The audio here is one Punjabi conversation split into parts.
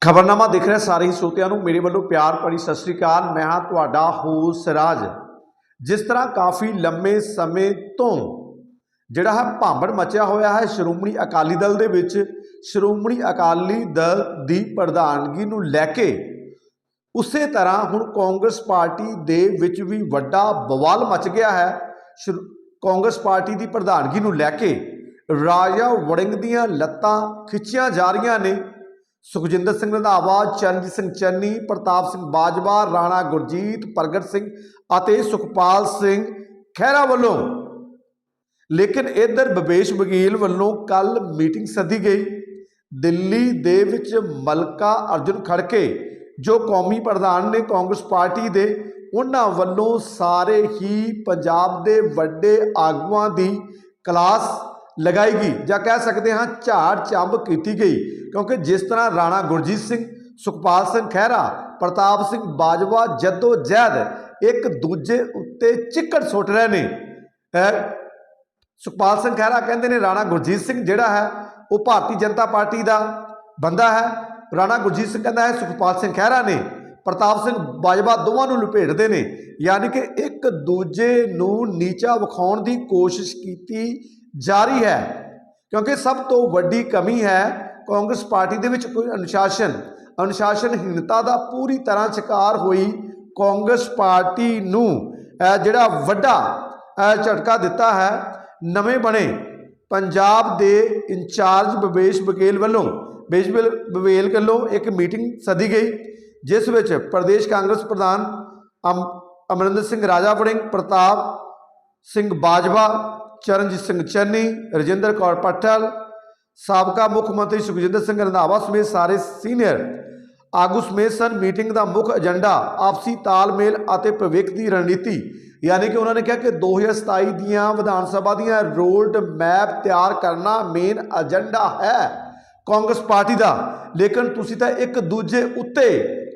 ਖਬਰਨਾਮਾ ਦੇਖ ਰਹੇ ਸਾਰੇ ਹੀ ਸਰੋਤਿਆਂ ਨੂੰ। ਮੇਰੇ ਵੱਲੋਂ ਪਿਆਰ ਭਰੀ ਸਤਿ ਸ੍ਰੀ ਅਕਾਲ। ਮੈਂ ਹਾਂ ਤੁਹਾਡਾ ਹੋਸ ਰਾਜ। ਜਿਸ ਤਰ੍ਹਾਂ ਕਾਫੀ ਲੰਮੇ ਸਮੇਂ ਤੋਂ ਜਿਹੜਾ ਹੈ ਭਾਂਬੜ ਮਚਿਆ ਹੋਇਆ ਹੈ, ਸ਼੍ਰੋਮਣੀ ਅਕਾਲੀ ਦਲ ਦੇ ਵਿੱਚ ਸ਼੍ਰੋਮਣੀ ਅਕਾਲੀ ਦਲ ਦੀ ਪ੍ਰਧਾਨਗੀ ਨੂੰ ਲੈ ਕੇ, ਉਸੇ ਤਰ੍ਹਾਂ ਹੁਣ ਕਾਂਗਰਸ ਪਾਰਟੀ ਦੇ ਵਿੱਚ ਵੀ ਵੱਡਾ ਬਵਾਲ ਮਚ ਗਿਆ ਹੈ। ਸ਼੍ਰੋ- ਕਾਂਗਰਸ ਪਾਰਟੀ ਦੀ ਪ੍ਰਧਾਨਗੀ ਨੂੰ ਲੈ ਕੇ ਰਾਜਾ ਵੜਿੰਗ ਦੀਆਂ ਲੱਤਾਂ ਖਿੱਚੀਆਂ ਜਾ ਰਹੀਆਂ ਨੇ। ਸੁਖਜਿੰਦਰ ਸਿੰਘ ਰੰਧਾਵਾ, ਚਰਨਜੀਤ ਸਿੰਘ ਚੰਨੀ, ਪ੍ਰਤਾਪ ਸਿੰਘ ਬਾਜਵਾ, ਰਾਣਾ ਗੁਰਜੀਤ, ਪ੍ਰਗਟ ਸਿੰਘ ਅਤੇ ਸੁਖਪਾਲ ਸਿੰਘ ਖਹਿਰਾ ਵੱਲੋਂ। ਲੇਕਿਨ ਇਧਰ ਭਵੇਸ਼ ਬਗੀਲ ਵੱਲੋਂ ਕੱਲ ਮੀਟਿੰਗ ਸੱਦੀ ਗਈ। ਦਿੱਲੀ ਦੇ ਵਿੱਚ ਮਲਕਾ ਅਰਜੁਨ ਖੜਕੇ, ਜੋ ਕੌਮੀ ਪ੍ਰਧਾਨ ਨੇ ਕਾਂਗਰਸ ਪਾਰਟੀ ਦੇ, ਉਹਨਾਂ ਵੱਲੋਂ ਸਾਰੇ ਹੀ ਪੰਜਾਬ ਦੇ ਵੱਡੇ ਆਗੂਆਂ ਦੀ ਕਲਾਸ ਲਗਾਈ ਗਈ ਜਾਂ ਕਹਿ ਸਕਦੇ ਹਾਂ ਝਾੜ ਚੰਬ ਕੀਤੀ ਗਈ, ਕਿਉਂਕਿ ਜਿਸ ਤਰ੍ਹਾਂ ਰਾਣਾ ਗੁਰਜੀਤ ਸਿੰਘ, ਸੁਖਪਾਲ ਸਿੰਘ ਖਹਿਰਾ, ਪ੍ਰਤਾਪ ਸਿੰਘ ਬਾਜਵਾ, ਜੱਦੋ ਜਹਿਦ ਇੱਕ ਦੂਜੇ ਉੱਤੇ ਚਿੱਕੜ ਸੁੱਟ ਰਹੇ ਨੇ। ਸੁਖਪਾਲ ਸਿੰਘ ਖਹਿਰਾ ਕਹਿੰਦੇ ਨੇ ਰਾਣਾ ਗੁਰਜੀਤ ਸਿੰਘ ਜਿਹੜਾ ਹੈ, ਉਹ ਭਾਰਤੀ ਜਨਤਾ ਪਾਰਟੀ ਦਾ ਬੰਦਾ ਹੈ। ਰਾਣਾ ਗੁਰਜੀਤ ਸਿੰਘ ਕਹਿੰਦਾ ਹੈ, ਸੁਖਪਾਲ ਸਿੰਘ ਖਹਿਰਾ ਨੇ। ਪ੍ਰਤਾਪ ਸਿੰਘ ਬਾਜਵਾ ਦੋਵਾਂ ਨੂੰ ਲਪੇਟਦੇ ਨੇ। ਯਾਨੀ ਕਿ ਇੱਕ ਦੂਜੇ ਨੂੰ ਨੀਚਾ ਵਿਖਾਉਣ ਦੀ ਕੋਸ਼ਿਸ਼ ਕੀਤੀ ਜਾਰੀ ਹੈ। ਕਿਉਂਕਿ ਸਭ ਤੋਂ ਵੱਡੀ ਕਮੀ ਹੈ ਕਾਂਗਰਸ ਪਾਰਟੀ ਦੇ ਵਿੱਚ ਕੋਈ ਅਨੁਸ਼ਾਸਨ। ਅਨੁਸ਼ਾਸਨਹੀਣਤਾ ਦਾ ਪੂਰੀ ਤਰ੍ਹਾਂ ਸ਼ਿਕਾਰ ਹੋਈ ਕਾਂਗਰਸ ਪਾਰਟੀ ਨੂੰ। ਜਿਹੜਾ ਵੱਡਾ ਝਟਕਾ ਦਿੱਤਾ ਹੈ, ਨਵੇਂ ਬਣੇ ਪੰਜਾਬ ਦੇ ਇੰਚਾਰਜ ਭਵੇਸ਼ ਬਘੇਲ ਵੱਲੋਂ। ਬਵੇਸ਼ ਬਲ- ਬਘੇਲ ਵੱਲੋਂ ਇੱਕ ਮੀਟਿੰਗ ਸੱਦੀ ਗਈ, ਜਿਸ ਵਿੱਚ ਪ੍ਰਦੇਸ਼ ਕਾਂਗਰਸ ਪ੍ਰਧਾਨ ਅਮ- ਅਮਰਿੰਦਰ ਸਿੰਘ ਰਾਜਾ ਵੜਿੰਗ, ਪ੍ਰਤਾਪ ਸਿੰਘ ਬਾਜਵਾ ਚਰਨਜੀਤ ਸਿੰਘ ਚੰਨੀ, ਰਜਿੰਦਰ ਕੌਰ ਪੱਠਲ ਸਾਬਕਾ ਮੁੱਖ ਮੰਤਰੀ ਸੁਖਜਿੰਦਰ ਸਿੰਘ ਰੰਧਾਵਾ ਸਮੇਤ ਸਾਰੇ ਸੀਨੀਅਰ ਆਗੂ ਸਮੇਤ ਸਨ। ਮੀਟਿੰਗ ਦਾ ਮੁੱਖ ਏਜੰਡਾ ਆਪਸੀ ਤਾਲਮੇਲ ਅਤੇ ਭਵਿੱਖ ਦੀ ਰਣਨੀਤੀ, ਯਾਨੀ ਕਿ ਉਹਨਾਂ ਨੇ ਕਿਹਾ ਕਿ 2027 ਦੀਆਂ ਵਿਧਾਨ ਸਭਾ ਦੀਆਂ ਰੋਡ ਮੈਪ ਤਿਆਰ ਕਰਨਾ ਮੇਨ ਏਜੰਡਾ ਹੈ। ਕਾਂਗਰਸ ਪਾਰਟੀ ਦਾ, ਲੇਕਿਨ ਤੁਸੀਂ ਤਾਂ ਇੱਕ ਦੂਜੇ ਉੱਤੇ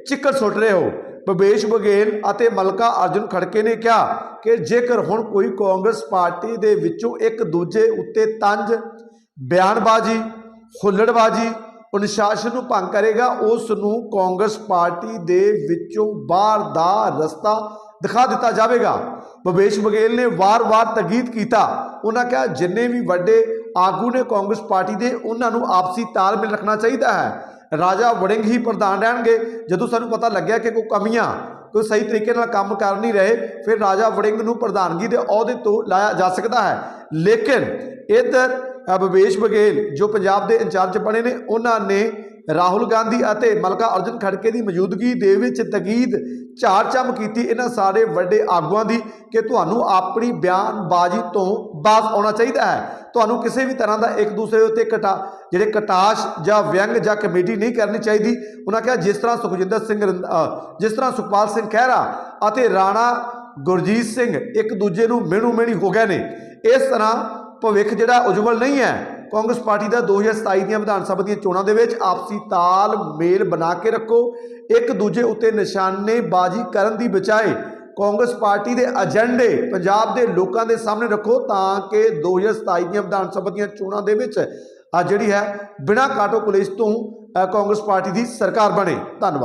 ਚਿੱਕੜ ਸੁੱਟ ਰਹੇ ਹੋ। ਭਵੇਸ਼ ਬਘੇਲ ਅਤੇ ਮਲਕਾ ਅਰਜੁਨ ਖੜਕੇ ਨੇ ਕਿਹਾ ਕਿ ਜੇਕਰ ਹੁਣ ਕੋਈ ਕਾਂਗਰਸ ਪਾਰਟੀ ਦੇ ਵਿੱਚੋਂ ਇੱਕ ਦੂਜੇ ਉੱਤੇ ਤੰਜ, ਬਿਆਨਬਾਜ਼ੀ, ਹੁੱਲੜਬਾਜ਼ੀ, ਅਨੁਸ਼ਾਸਨ ਨੂੰ ਭੰਗ ਕਰੇਗਾ, ਉਸ ਨੂੰ ਕਾਂਗਰਸ ਪਾਰਟੀ ਦੇ ਵਿੱਚੋਂ ਬਾਹਰ ਦਾ ਰਸਤਾ ਦਿਖਾ ਦਿੱਤਾ ਜਾਵੇਗਾ। ਭਵੇਸ਼ ਬਘੇਲ ਨੇ ਵਾਰ-ਵਾਰ ਤਗੀਦ ਕੀਤਾ। ਉਹਨਾਂ ਕਿਹਾ, ਜਿੰਨੇ ਵੀ ਵੱਡੇ ਆਗੂ ਨੇ ਕਾਂਗਰਸ ਪਾਰਟੀ ਦੇ, ਉਹਨਾਂ ਨੂੰ ਆਪਸੀ ਤਾਲਮੇਲ ਰੱਖਣਾ ਚਾਹੀਦਾ ਹੈ। ਰਾਜਾ ਵੜਿੰਗ ਹੀ ਪ੍ਰਧਾਨ ਰਹਿਣਗੇ। ਜਦੋਂ ਸਾਨੂੰ ਪਤਾ ਲੱਗਿਆ ਕਿ ਕੋਈ ਕਮੀਆਂ ਕੋਈ ਸਹੀ ਤਰੀਕੇ ਨਾਲ ਕੰਮ ਕਰ ਨਹੀਂ ਰਹੇ, ਫਿਰ ਰਾਜਾ ਵੜਿੰਗ ਨੂੰ ਪ੍ਰਧਾਨਗੀ ਦੇ ਅਹੁਦੇ ਤੋਂ ਲਾਇਆ ਜਾ ਸਕਦਾ ਹੈ। ਲੇਕਿਨ ਇਧਰ ਭਵੇਸ਼ ਬਘੇਲ ਜੋ ਪੰਜਾਬ ਦੇ ਇੰਚਾਰਜ ਬਣੇ ਨੇ, ਉਹਨਾਂ ਨੇ ਰਾਹੁਲ ਗਾਂਧੀ ਅਤੇ ਮਲਕਾ ਅਰਜੁਨ ਖੜਕੇ ਦੀ ਮੌਜੂਦਗੀ ਦੇ ਵਿੱਚ ਤਕੀਦ ਝਾੜ ਚੰਮ ਕੀਤੀ। ਇਹਨਾਂ ਸਾਰੇ ਵੱਡੇ ਆਗੂਆਂ ਦੀ ਕਿ ਤੁਹਾਨੂੰ ਆਪਣੀ ਬਿਆਨਬਾਜ਼ੀ ਤੋਂ ਬਾਜ਼ ਆਉਣਾ ਚਾਹੀਦਾ ਹੈ। ਤੁਹਾਨੂੰ ਕਿਸੇ ਵੀ ਤਰ੍ਹਾਂ ਦਾ ਇੱਕ ਦੂਸਰੇ ਉੱਤੇ ਕਟਾ, ਜਿਹੜੇ ਕਟਾਸ਼ ਜਾਂ ਵਿਅੰਗ ਜਾਂ ਕਮੇਟੀ ਨਹੀਂ ਕਰਨੀ ਚਾਹੀਦੀ। ਉਹਨਾਂ ਕਿਹਾ, ਜਿਸ ਤਰ੍ਹਾਂ ਸੁਖਜਿੰਦਰ ਸਿੰਘ ਰੰਧ- ਜਿਸ ਤਰ੍ਹਾਂ ਸੁਖਪਾਲ ਸਿੰਘ ਖਹਿਰਾ ਅਤੇ ਰਾਣਾ ਗੁਰਜੀਤ ਸਿੰਘ ਇੱਕ ਦੂਜੇ ਨੂੰ ਮਿਣੂ ਮਿਣੀ ਹੋ ਗਏ ਨੇ, ਇਸ ਤਰ੍ਹਾਂ ਭਵਿੱਖ ਜਿਹੜਾ ਉਜਵਲ ਨਹੀਂ ਹੈ। ਕਾਂਗਰਸ ਪਾਰਟੀ ਦਾ 2027 ਦੀਆਂ ਵਿਧਾਨ ਸਭਾ ਦੀਆਂ ਚੋਣਾਂ ਦੇ ਵਿੱਚ ਆਪਸੀ ਤਾਲ ਮੇਲ ਬਣਾ ਕੇ ਰੱਖੋ। ਇੱਕ ਦੂਜੇ ਉੱਤੇ ਨਿਸ਼ਾਨੇਬਾਜ਼ੀ ਕਰਨ ਦੀ ਬਜਾਏ ਕਾਂਗਰਸ ਪਾਰਟੀ ਦੇ ਏਜੰਡੇ ਪੰਜਾਬ ਦੇ ਲੋਕਾਂ ਦੇ ਸਾਹਮਣੇ ਰੱਖੋ ਤਾਂ ਕਿ 2027 ਦੀਆਂ ਵਿਧਾਨ ਸਭਾ ਦੀਆਂ ਚੋਣਾਂ ਦੇ ਵਿੱਚ ਆ ਜਿਹੜੀ ਹੈ ਬਿਨਾਂ ਕਾਟੋ ਕਲੇਸ਼ ਤੋਂ ਕਾਂਗਰਸ ਪਾਰਟੀ ਦੀ ਸਰਕਾਰ ਬਣੇ। ਧੰਨਵਾਦ।